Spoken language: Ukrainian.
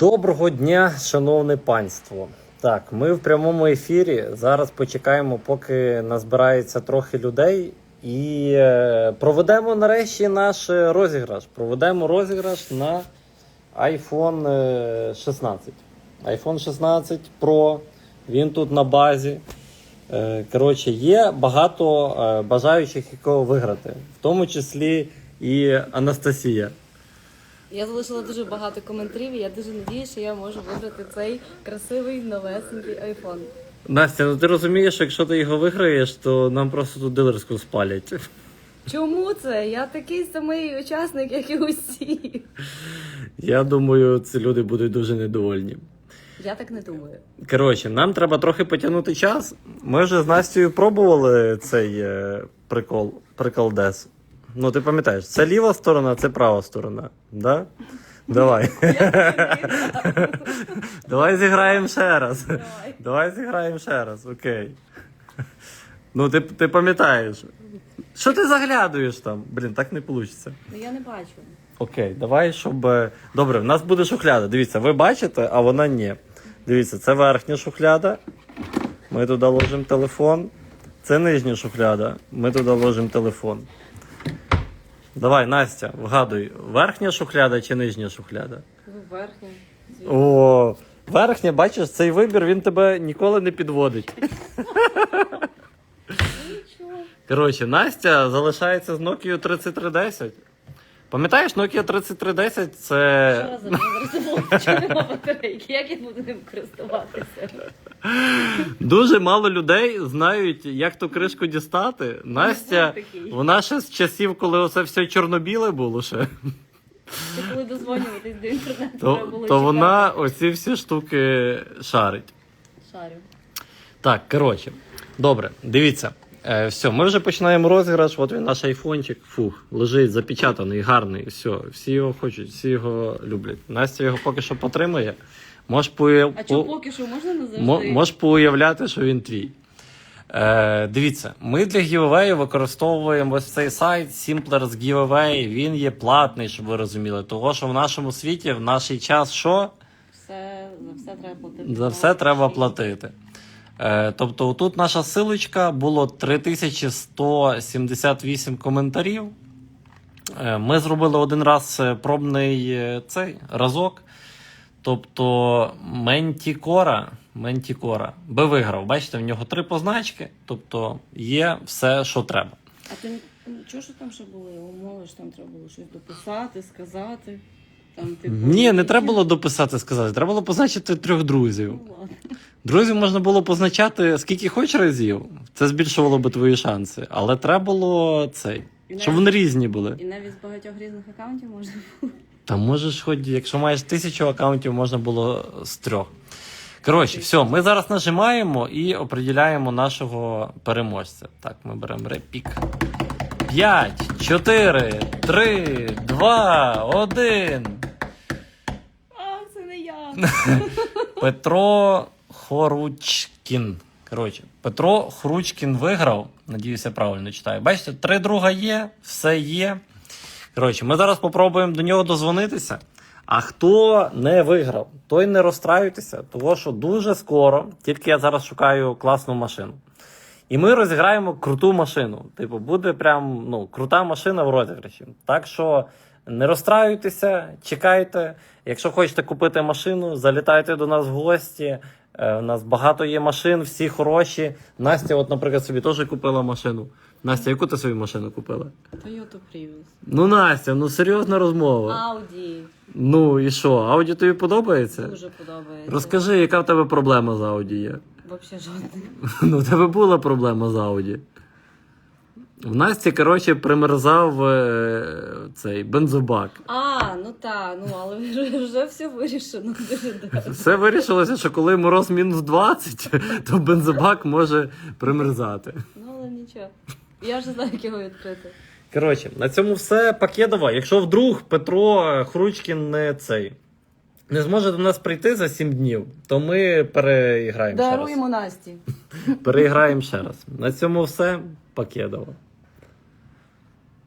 Доброго дня, шановне панство. Так, ми в прямому ефірі. Зараз почекаємо, поки назбирається трохи людей, і е, проведемо нарешті наш е, розіграш. Проведемо розіграш на iPhone е, 16. iPhone 16 Pro. Він тут на базі. Е, Коротше, є багато е, бажаючих якого виграти, в тому числі і Анастасія. Я залишила дуже багато коментарів, і я дуже надіюся, що я можу виграти цей красивий новесенький айфон. Настя, ну ти розумієш, що якщо ти його виграєш, то нам просто тут дилерську спалять. Чому це? Я такий самий учасник, як і усі. Я думаю, ці люди будуть дуже недовольні. Я так не думаю. Коротше, нам треба трохи потягнути час. Ми вже з Настю пробували цей е, прикол, приколдес. Ну, ти пам'ятаєш, це ліва сторона, це права сторона. Да? Давай. Давай зіграємо ще раз. Давай. Зіграємо ще раз, окей. Ну, ти, ти пам'ятаєш. Що ти заглядуєш там? Блін, так не вийде. Ну я не бачу. Окей, давай, щоб. е, Добре, в нас буде шухляда. Дивіться, ви бачите, а вона ні. Дивіться, це верхня шухляда. Ми туди ложимо телефон. Це нижня шухляда. Ми туди ложимо телефон. Давай, Настя, вгадуй, верхня шухляда чи нижня шухляда? Ну, верхня. О, верхня, бачиш, цей вибір він тебе ніколи не підводить. Коротше, Настя залишається з Nokia 3310. Пам'ятаєш, Nokia 3310 це. мною зараз що нема батарейки, як я буду ним користуватися? Дуже мало людей знають, як ту кришку дістати. Настя, вона ще з часів, коли оце все чорно-біле було ще, Це коли дозвонюватись до інтернету, треба то, було то вона оці всі штуки шарить. Шарю. Так, коротше, добре, дивіться. Е, все, ми вже починаємо розіграш. От він наш айфончик. Фух, лежить запечатаний, гарний. Все, всі його хочуть, всі його люблять. Настя його поки що потримає. Можеш поуяв... А чого поки що можна не завжди? Мо- Можеш поуявляти, що він твій. Е, дивіться, ми для giveaway використовуємо ось цей сайт Simplers Giveaway. Він є платний, щоб ви розуміли. Того, що в нашому світі, в наш час, що Все, за все треба платити. за все треба платити. Е, тобто, тут наша силочка було 3178 коментарів. Е, ми зробили один раз е, пробний цей разок. Тобто Ментікора, Ментікора би виграв. Бачите, в нього три позначки, тобто є все, що треба. А ти чого ж там ще були умови, що там треба було щось дописати, сказати? Там, типу, Ні, не треба було дописати, сказати. Треба було позначити трьох друзів. Друзів можна було позначати скільки хоч разів. Це збільшувало би твої шанси. Але треба було цей. І Щоб навіть- вони різні були. І навіть з багатьох різних аккаунтів можна було. Та можеш, хоч, якщо маєш тисячу аккаунтів, можна було з трьох. Коротше, все, ми зараз нажимаємо і определяємо нашого переможця. Так, ми беремо репік. 5, 4, 3, 2, 1. Петро Хоручкін. Коротше, Петро Хручкін виграв. Надіюся, я правильно читаю. Бачите, три друга є, все є. Коротше, ми зараз спробуємо до нього дозвонитися. А хто не виграв, той не розстраюйтеся, тому що дуже скоро, тільки я зараз шукаю класну машину. І ми розіграємо круту машину. Типу, буде прям ну, крута машина в розіграші. Так що не розстраюйтеся, чекайте. Якщо хочете купити машину, залітайте до нас в гості. Е, У нас багато є машин, всі хороші. Настя, от, наприклад, собі теж купила машину. Настя, яку ти собі машину купила? Toyota Prius. Ну, Настя, ну серйозна розмова. Ауді. Ну і що, Ауді тобі подобається? Дуже подобається. Розкажи, яка в тебе проблема з Ауді є? Взагалі жодних. Ну, в тебе була проблема з Ауді. В Насті, коротше, примерзав е, цей бензобак. А, ну так, ну але вже, вже все вирішено дуже добре. Все вирішилося, що коли мороз мінус 20, то бензобак може примерзати. Ну але нічого. Я вже знаю, як його відкрити. Коротше, на цьому все. Пакетова. Якщо вдруг Петро Хручкін не цей не зможе до нас прийти за 7 днів, то ми переіграємо ще раз. Даруємо Насті. Переіграємо ще раз. На цьому все. Пакедова.